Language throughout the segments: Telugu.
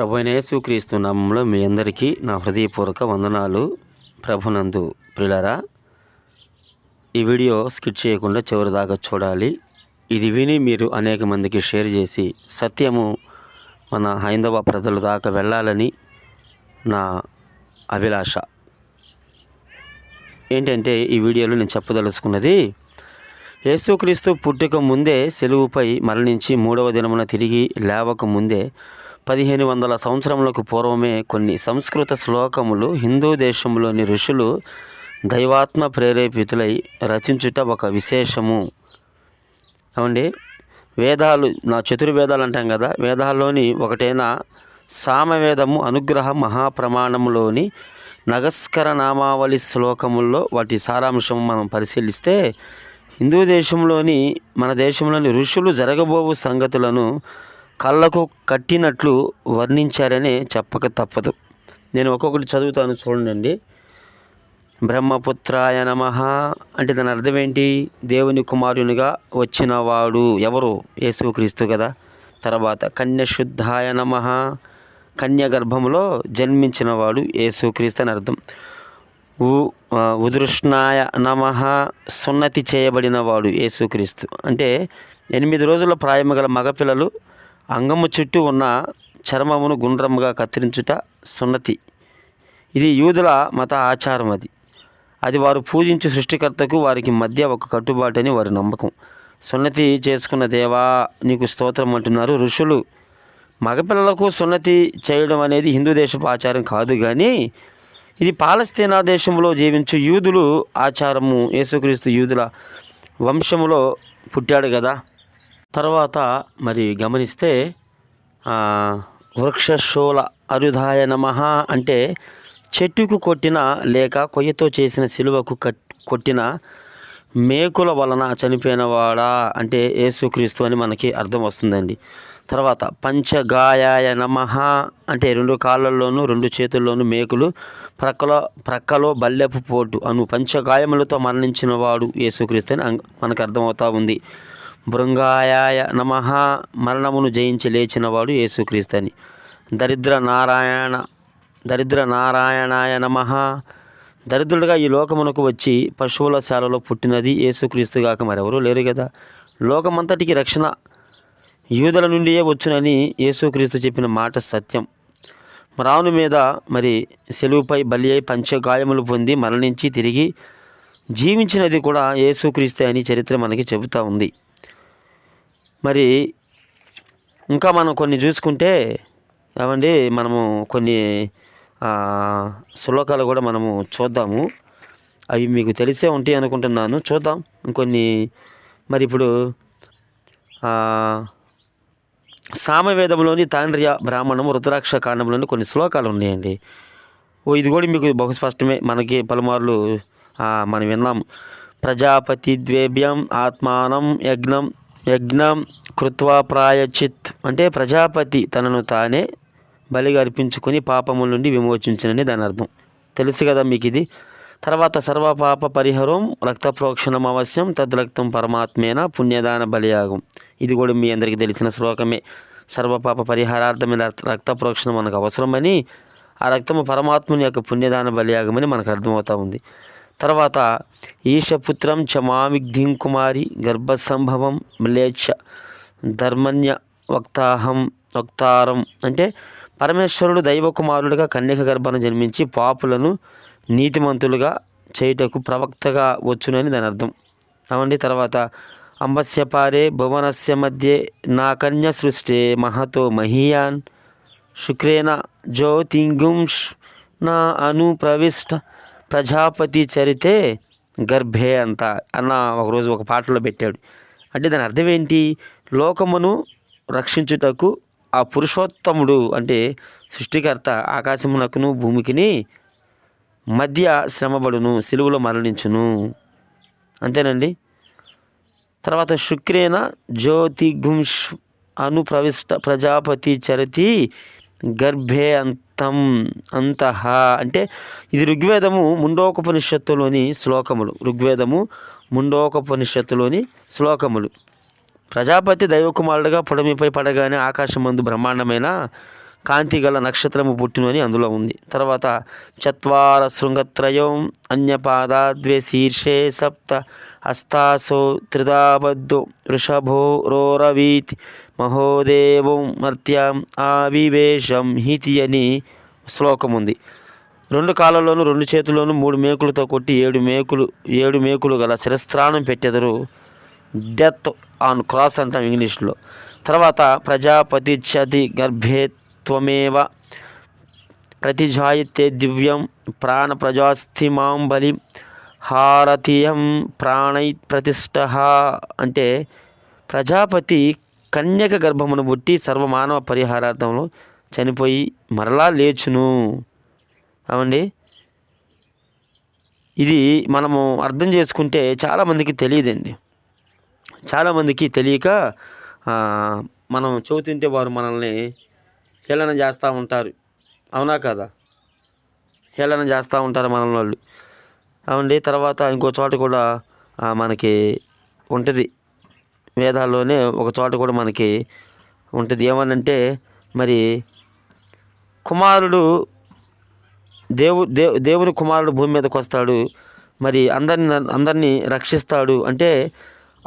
ప్రభు యేసుక్రీస్తు నామంలో మీ అందరికీ నా హృదయపూర్వక వందనాలు ప్రభునందు ప్రిలరా ఈ వీడియో స్కిట్ చేయకుండా చివరి దాకా చూడాలి. ఇది విని మీరు అనేక మందికి షేర్ చేసి సత్యము మన హైందవ ప్రజల దాకా వెళ్ళాలని నా అభిలాష. ఏంటంటే ఈ వీడియోలో నేను చెప్పదలుచుకున్నది యేసుక్రీస్తు పుట్టుక ముందే సెలువుపై మరణించి మూడవ దినమున తిరిగి లేవక ముందే పదిహేను వందల సంవత్సరములకు పూర్వమే కొన్ని సంస్కృత శ్లోకములు హిందూ దేశంలోని ఋషులు దైవాత్మ ప్రేరేపితులై రచించుట ఒక విశేషము. అవండి వేదాలు నా చతుర్వేదాలు అంటాం కదా వేదాల్లోని ఒకటైన సామవేదము అనుగ్రహ మహాప్రమాణంలోని నగస్కర నామావళి శ్లోకముల్లో వాటి సారాంశం మనం పరిశీలిస్తే హిందూ దేశంలోని మన దేశంలోని ఋషులు జరగబోవు సంగతులను కళ్ళకు కట్టినట్లు వర్ణించారనే చెప్పక తప్పదు. నేను ఒక్కొక్కటి చదువుతాను చూడండి బ్రహ్మపుత్రాయ నమ అంటే దాని అర్థం ఏంటి? దేవుని కుమారునిగా వచ్చినవాడు ఎవరు? యేసుక్రీస్తు కదా. తర్వాత కన్యశుద్ధాయ నమ కన్య గర్భంలో జన్మించినవాడు యేసుక్రీస్తు అని అర్థం. ఉ ఉదృష్ణాయ నమ సున్నతి చేయబడినవాడు యేసుక్రీస్తు. అంటే ఎనిమిది రోజుల ప్రాయము గల మగపిల్లలు అంగము చుట్టూ ఉన్న చర్మమును గుండ్రముగా కత్తిరించుట సున్నతి. ఇది యూదుల మత ఆచారం అది. అది వారు పూజించు సృష్టికర్తకు వారికి మధ్య ఒక కట్టుబాటని వారి నమ్మకం. సున్నతి చేసుకున్న దేవా నీకు స్తోత్రం అంటున్నారు. ఋషులు మగపిల్లలకు సున్నతి చేయడం అనేది హిందూ దేశపు ఆచారం కాదు కానీ ఇది పాలస్తీనా దేశంలో జీవించు యూదులు ఆచారము యేసుక్రీస్తు యూదుల వంశములో పుట్టాడు కదా. తర్వాత మరి గమనిస్తే వృక్షశూల అరుధాయ నమ అంటే చెట్టుకు కొట్టిన లేక కొయ్యతో చేసిన సిలువకు కొట్టిన మేకుల వలన చనిపోయినవాడా అంటే యేసుక్రీస్తు అని మనకి అర్థం వస్తుందండి. తర్వాత పంచగాయాయ నమ అంటే రెండు కాళ్ళల్లోనూ రెండు చేతుల్లోనూ మేకులు ప్రక్కలో ప్రక్కలో బల్లెపు పోటు అను పంచగాయములతో మరణించిన వాడు యేసుక్రీస్తు అని మనకు అర్థమవుతా ఉంది. బృంగాయాయ నమ. మరణమును జయించి లేచినవాడు యేసుక్రీస్తు అని దరిద్ర నారాయణ దరిద్ర నారాయణాయ నమ. దరిద్రుడిగా ఈ లోకమునకు వచ్చి పశువుల శాలలో పుట్టినది యేసుక్రీస్తుగాక మరెవరు మరెవరూ లేరు కదా లోకమంతటికి రక్షణ యూదుల నుండియే వచ్చునని యేసుక్రీస్తు చెప్పిన మాట సత్యం. రాను మీద మరి సెలువుపై బలి అయి పంచగాయములు పొంది మరణించి తిరిగి జీవించినది కూడా యేసుక్రీస్తే అని చరిత్ర మనకి చెబుతూ ఉంది. మరి ఇంకా మనం కొన్ని చూసుకుంటే ఏమండి మనము కొన్ని శ్లోకాలు కూడా మనము చూద్దాము. అవి మీకు తెలిసే ఉంటాయి అనుకుంటున్నాను. చూద్దాం ఇంకొన్ని. మరి ఇప్పుడు సామవేదంలోని తాండ్రియ బ్రాహ్మణము రుద్రాక్ష కాండంలోని కొన్ని శ్లోకాలు ఉన్నాయండి. ఓ ఇది కూడా మీకు బహుస్పష్టమే మనకి పలుమార్లు మనం విన్నాం. ప్రజాపతి ద్వేభ్యం ఆత్మానం యజ్ఞం యజ్ఞం కృత్వా ప్రాయచిత్. అంటే ప్రజాపతి తనను తానే బలిగా అర్పించుకొని పాపముల నుండి విమోచించనని దాని అర్థం. తెలుసు కదా మీకు ఇది తర్వాత సర్వపాప పరిహారం రక్త ప్రోక్షణం అవశ్యం తద్రక్తం పరమాత్మేన పుణ్యదాన బలియాగం. ఇది కూడా మీ అందరికీ తెలిసిన శ్లోకమే. సర్వపాప పరిహారార్థమైన రక్త- ప్రోక్షణం మనకు అవసరమని ఆ రక్తము పరమాత్ముని యొక్క పుణ్యదాన బలియాగమని మనకు అర్థమవుతా ఉంది. తర్వాత ఈశపుత్రం చమామిగ్ధిం కుమారి గర్భసంభవం మ్లేచ్ఛ ధర్మన్య వక్తాహం వక్తారం అంటే పరమేశ్వరుడు దైవకుమారుడిగా కన్యక గర్భను జన్మించి పాపులను నీతిమంతులుగా చేయుటకు ప్రవక్తగా వచ్చునని దాని అర్థం. అవండి తర్వాత అంబస్య పారే భువనస్య మధ్య నా కన్య సృష్టి మహతో మహీయాన్ శుక్రేణ జ్యోతింగుంష్ నా అనుప్రవిష్ట ప్రజాపతి చరితే గర్భే అంత అన్న ఒకరోజు ఒక పాటలో పెట్టాడు. అంటే దాని అర్థం ఏంటి? లోకమును రక్షించుటకు ఆ పురుషోత్తముడు అంటే సృష్టికర్త ఆకాశమునకును భూమికిని మధ్య శ్రమపడును సిలువలో మరణించును. అంతేనండి? తర్వాత శుక్రేన జ్యోతిగుంష్ అను ప్రవిష్ట ప్రజాపతి చరతి గర్భే అంత అంతః. అంటే ఇది ఋగ్వేదము ముండోకపనిషత్తులోని శ్లోకములు. ఋగ్వేదము ముండోకపనిషత్తులోని శ్లోకములు. ప్రజాపతి దైవకుమారుడుగా పొడమిపై పడగానే ఆకాశమందు బ్రహ్మాండమైన కాంతి గల నక్షత్రము పుట్టినని అందులో ఉంది. తర్వాత చత్వార శృంగత్రయం అన్యపాదాద్వే శీర్షే సప్త హస్తాసో త్రిదాబద్ధో వృషభో రోరవీతి మహోదేవం మర్త్యం ఆవివేశం హితి అని శ్లోకం ఉంది. రెండు కాలంలోనూ రెండు చేతుల్లోనూ మూడు మేకులతో కొట్టి ఏడు మేకులు ఏడు మేకులు గల శిరస్త్రాణం పెట్టెదరు. డెత్ ఆన్ క్రాస్ అంటాం ఇంగ్లీష్లో. తర్వాత ప్రజాపతి చతి గర్భే త్వమేవ ప్రతిజాయితే దివ్యం ప్రాణ ప్రజాస్థిమాం బలి హారతీయం ప్రాణై ప్రతిష్ట అంటే ప్రజాపతి కన్యక గర్భమును పుట్టి సర్వమానవ పరిహారార్థంలో చనిపోయి మరలా లేచును. అవండి ఇది మనము అర్థం చేసుకుంటే చాలామందికి తెలియదండి. చాలామందికి తెలియక మనం చదువుతుంటే వారు మనల్ని హేళన చేస్తూ ఉంటారు. అవునా కదా? హేళన చేస్తూ ఉంటారు మనల్ని వాళ్ళు. అవండి తర్వాత ఇంకో చోట కూడా మనకి ఉంటుంది. వేదాల్లోనే ఒక చోట కూడా మనకి ఉంటుంది. ఏమనంటే మరి కుమారుడు దేవు దేవు దేవుని కుమారుడు భూమి మీదకి వస్తాడు. మరి అందరిని అందరినీ రక్షిస్తాడు. అంటే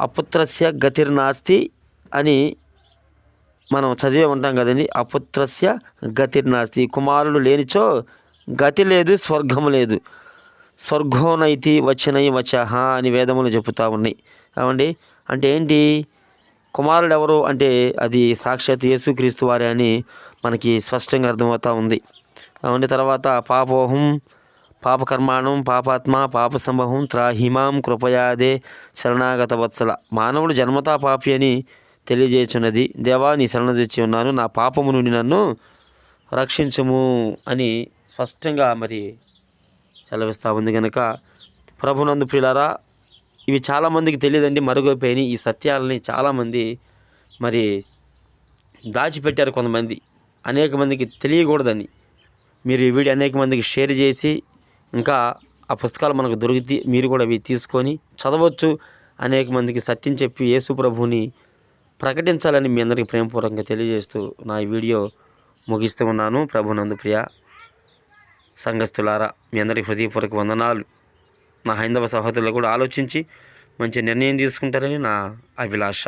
అపుత్రస్య గతిర్నాస్తి అని మనం చదివే ఉంటాం కదండి అపుత్రస్య గతిర్నాస్తి. కుమారుడు లేనిచో గతి లేదు స్వర్గము లేదు. స్వర్గోనైతి వచ్చినై వచ్చహ అని వేదములు చెబుతా ఉన్నాయి. అవండి అంటే ఏంటి? కుమారుడు ఎవరు అంటే అది సాక్షాత్ యేసుక్రీస్తు వారే అని మనకి స్పష్టంగా అర్థమవుతూ ఉంది. అవండి తర్వాత పాపోహం పాపకర్మాణం పాపాత్మ పాప సంభవం త్రాహిమాం కృపయాదే శరణాగత వత్సల మానవుడు జన్మతా పాపి అని తెలియజేయుచున్నది. దేవా నీ శరణ తెచ్చి ఉన్నాను. నా పాపము నుండి నన్ను రక్షించము అని స్పష్టంగా మరి సెలవిస్తూ ఉంది కనుక ప్రభునందు ప్రియులారా ఇవి చాలామందికి తెలియదండి మరుగైపోయినాయి ఈ సత్యాలని చాలామంది మరి దాచిపెట్టారు కొంతమంది. అనేక మందికి తెలియకూడదని. మీరు ఈ వీడియో అనేక మందికి షేర్ చేసి ఇంకా ఆ పుస్తకాలు మనకు దొరికితే మీరు కూడా అవి తీసుకొని చదవచ్చు. అనేక మందికి సత్యం చెప్పి యేసు ప్రభుని ప్రకటించాలని మీ అందరికీ ప్రేమపూర్వకంగా తెలియజేస్తూ నా ఈ వీడియో ముగిస్తూ ఉన్నాను. ప్రభునందు ప్రియ సంఘస్థులారా మీ అందరికీ హృదయపూర్వక వందనాలు. నా హైందవ సహోదరులు కూడా ఆలోచించి మంచి నిర్ణయం తీసుకుంటారని నా అభిలాష.